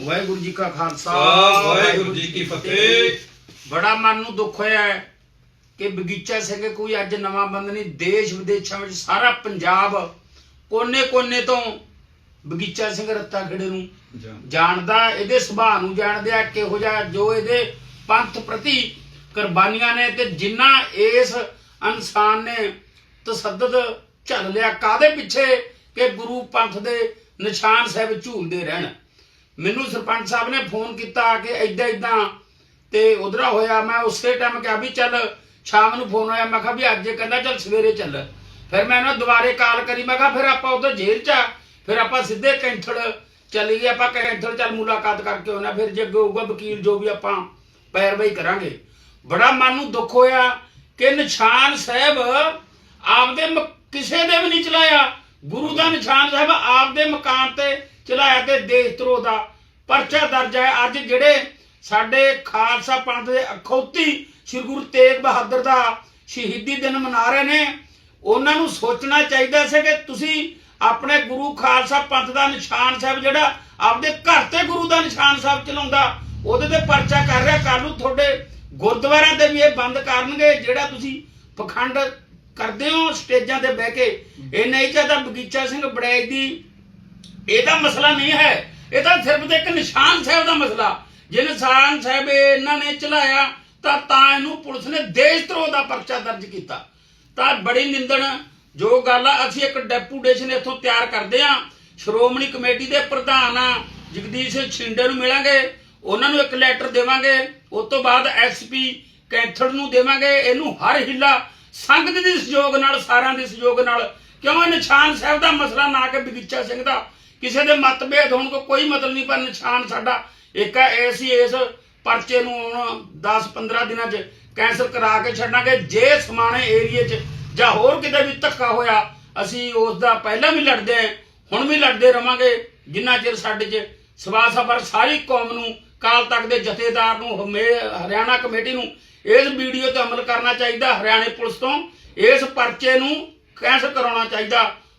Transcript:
ਵਾਹਿਗੁਰੂ ਜੀ ਕਾ ਖਾਲਸਾ ਵਾਹਿਗੁਰੂ ਜੀ ਕੀ ਫਤਿਹ। ਬੜਾ ਮਨ ਨੂੰ ਦੁੱਖ ਹੋਇਆ ਹੈ ਕਿ ਬਗੀਚਾ ਸਿੰਘ ਕੋਈ ਅੱਜ ਨਵਾਂ ਬੰਦ ਨਹੀਂ ਦੇਸ਼ ਵਿਦੇਸ਼ਾਂ ਵਿੱਚ ਸਾਰਾ ਪੰਜਾਬ ਕੋਨੇ-ਕੋਨੇ ਤੋਂ ਬਗੀਚਾ ਸਿੰਘ ਰੱਤਾ ਖੇੜੇ ਨੂੰ ਜਾਣਦਾ ਇਹਦੇ ਸੁਭਾਅ ਨੂੰ ਜਾਣਦੇ ਆ ਕਿਹੋ ਜਿਹਾ ਜੋ ਇਹਦੇ ਪੰਥ ਪ੍ਰਤੀ ਕੁਰਬਾਨੀਆਂ ਨੇ ਤੇ ਜਿੰਨਾ ਇਸ ਇਨਸਾਨ ਨੇ ਤਸੱਦਦ ਝੱਲ ਲਿਆ ਕਾਦੇ ਪਿੱਛੇ ਕਿ ਗੁਰੂ ਪੰਥ ਦੇ ਨਿਸ਼ਾਨ ਸਾਹਿਬ ਝੂਲਦੇ ਰਹਿਣ। ਮੈਨੂੰ ਸਰਪੰਚ ਸਾਹਿਬ ਨੇ ਫੋਨ ਕੀਤਾ ਕਿ ਐਦਾਂ ਐਦਾਂ ਤੇ ਉਧਰਾ ਹੋਇਆ, ਮੈਂ ਉਸੇ ਟਾਈਮ ਕਿਹਾ ਵੀ ਚੱਲ ਸ਼ਾਮ ਨੂੰ ਫੋਨ ਹੋਇਆ, ਮੈਂ ਕਿਹਾ ਵੀ ਅੱਜ ਕਹਿੰਦਾ ਚੱਲ ਸਵੇਰੇ ਚੱਲ। ਫਿਰ ਮੈਂ ਉਹਨੂੰ ਦੁਬਾਰੇ ਕਾਲ ਕਰੀ, ਮੈਂ ਕਿਹਾ ਫਿਰ ਆਪਾਂ ਉਧਰ ਜੇਲ੍ਹ 'ਚ ਫਿਰ ਆਪਾਂ ਸਿੱਧੇ ਕੈਂਥੜ ਚੱਲੀ ਆਪਾਂ ਕੈਂਥੜ ਚੱਲ ਮੁਲਾਕਾਤ ਕਰਕੇ ਆਉਣਾ ਫਿਰ ਜੇ ਹੋਊਗਾ ਵਕੀਲ ਜੋ ਵੀ ਆਪਾਂ ਪੈਰਵਾਈ ਕਰਾਂਗੇ। ਬੜਾ ਮਨ ਨੂੰ ਦੁੱਖ ਹੋਇਆ ਕਿ ਨਿਸ਼ਾਨ ਸਾਹਿਬ ਆਪਦੇ ਕਿਸੇ ਦੇ ਵੀ ਨਹੀਂ ਚਲਾਇਆ। ਗੁਰੂ ਦਾ ਨਿਸ਼ਾਨ ਸਾਹਿਬ ਆਪਦੇ ਮਕਾਨ ਤੇ ਚਲਾਇਆ ਤੇ ਦੇਸ਼ ਧਰੋਹ ਦਾ ਪਰਚਾ ਦਰਜ ਹੈ। ਅੱਜ ਜਿਹੜੇ ਸਾਡੇ ਖਾਲਸਾ ਪੰਥ ਦੇ ਅਖੌਤੀ ਸ੍ਰੀ ਗੁਰੂ ਤੇਗ ਬਹਾਦਰ ਦਾ ਸ਼ਹੀਦੀ ਦਿਨ ਮਨਾ ਰਹੇ ਨੇ, ਉਹਨਾਂ ਨੂੰ ਸੋਚਣਾ ਚਾਹੀਦਾ ਸੀ ਕਿ ਤੁਸੀਂ ਆਪਣੇ ਗੁਰੂ ਖਾਲਸਾ ਪੰਥ ਦਾ ਨਿਸ਼ਾਨ ਸਾਹਿਬ ਜਿਹੜਾ ਆਪਦੇ ਘਰ ਤੇ ਗੁਰੂ ਦਾ ਨਿਸ਼ਾਨ ਸਾਹਿਬ ਚਲਾਉਂਦਾ, ਉਹਦੇ ਤੇ ਪਰਚਾ ਕਰ ਰਿਹਾ। ਕੱਲ ਨੂੰ ਤੁਹਾਡੇ ਗੁਰਦੁਆਰਿਆਂ ਦੇ ਵੀ ਇਹ ਬੰਦ ਕਰਨਗੇ, ਜਿਹੜਾ ਤੁਸੀਂ ਪਖੰਡ ਕਰਦੇ ਹੋ ਸਟੇਜਾਂ ਤੇ ਬਹਿ ਕੇ। ਇਹ ਨਹੀਂ ਚਾਹਤਾ ਬਗੀਚਾ ਸਿੰਘ ਬੜੈਜ ਦੀ ਇਹ ਤਾਂ ਮਸਲਾ ਨਹੀਂ ਹੈ। ਇਹ ਤਾਂ ਸਿਰਫ ਤੇ ਇੱਕ ਨਿਸ਼ਾਨ ਸਾਹਿਬ ਦਾ ਮਸਲਾ। ਜੇ ਨਿਸ਼ਾਨ ਸਾਹਿਬ ਇਹਨਾਂ ਨੇ ਚਲਾਇਆ, ਤਾਂ ਤਾਂ ਇਹਨੂੰ ਪੁਲਿਸ ਨੇ ਦੇਸ਼ ਧਰੋਹ ਦਾ ਪਰਚਾ ਦਰਜ ਕੀਤਾ। ਤਾਂ ਬੜੀ ਨਿੰਦਣ ਜੋ ਗੱਲ ਆ, ਅਸੀਂ ਇੱਕ ਡੈਪੂਟੇਸ਼ਨ ਇੱਥੋਂ ਤਿਆਰ ਕਰਦੇ ਆ ਸ਼੍ਰੋਮਣੀ ਕਮੇਟੀ ਦੇ ਪ੍ਰਧਾਨ ਆ, ਜਗਦੀਸ਼ ਸਿੰਘ ਛਿੰਡੇ ਨੂੰ ਮਿਲਾਂਗੇ। ਉਹਨਾਂ ਨੂੰ ਇੱਕ ਲੈਟਰ ਦੇਵਾਂਗੇ। ਉਸ ਤੋਂ ਬਾਅਦ ਐਸਪੀ ਕੈਂਥੜ ਨੂੰ ਦੇਵਾਂਗੇ। ਇਹਨੂੰ ਹਰ ਹਿੱਲਾ ਸੰਗਤ ਦੇ ਸਹਿਯੋਗ ਨਾਲ, ਸਾਰਿਆਂ ਦੇ ਸਹਿਯੋਗ ਨਾਲ। ਕਿਉਂ ਇਹ ਨਿਸ਼ਾਨ ਸਾਹਿਬ ਦਾ ਮਸਲਾ ਨਾ ਕਿ ਬਗੀਚਾ ਸਿੰਘ ਦਾ? ਕਿਸੇ ਦੇ ਮਤਭੇਦ ਹੋਣ ਕੋ ਕੋਈ ਮਤਲਬ ਨਹੀਂ, ਪਰ ਨਿਸ਼ਾਨ ਸਾਡਾ ਇੱਕ ਹੈ ਐਸੀ ਇਸ ਪਰਚੇ ਨੂੰ ਹੁਣ 10-15 ਦਿਨਾਂ 'ਚ ਕੈਂਸਲ ਕਰਾ ਕੇ ਛੱਡਾਂਗੇ। ਜੇ ਸਮਾਣੇ ਏਰੀਏ 'ਚ ਜਾਂ ਹੋਰ ਕਿਤੇ ਵੀ ਧੱਕਾ ਹੋਇਆ, ਅਸੀਂ ਉਸ ਦਾ ਪਹਿਲਾਂ ਵੀ ਲੜਦੇ ਹਾਂ, ਹੁਣ ਵੀ ਲੜਦੇ ਰਵਾਂਗੇ। ਜਿੰਨਾ ਚਿਰ ਸਾਡੇ 'ਚ ਸਵਾ ਸਫਰ ਸਾਰੀ ਕੌਮ ਨੂੰ ਕਾਲ ਤੱਕ ਦੇ ਜਥੇਦਾਰ ਨੂੰ ਹਰਿਆਣਾ ਕਮੇਟੀ ਨੂੰ, ਇਸ ਵੀਡੀਓ ਤੇ ਅਮਲ ਕਰਨਾ ਚਾਹੀਦਾ, ਹਰਿਆਣੇ ਪੁਲਿਸ ਤੋਂ। ਇਸ ਪਰਚੇ ਨੂੰ ਕੈਂਸਲ ਕਰਾਉਣਾ ਚਾਹੀਦਾ।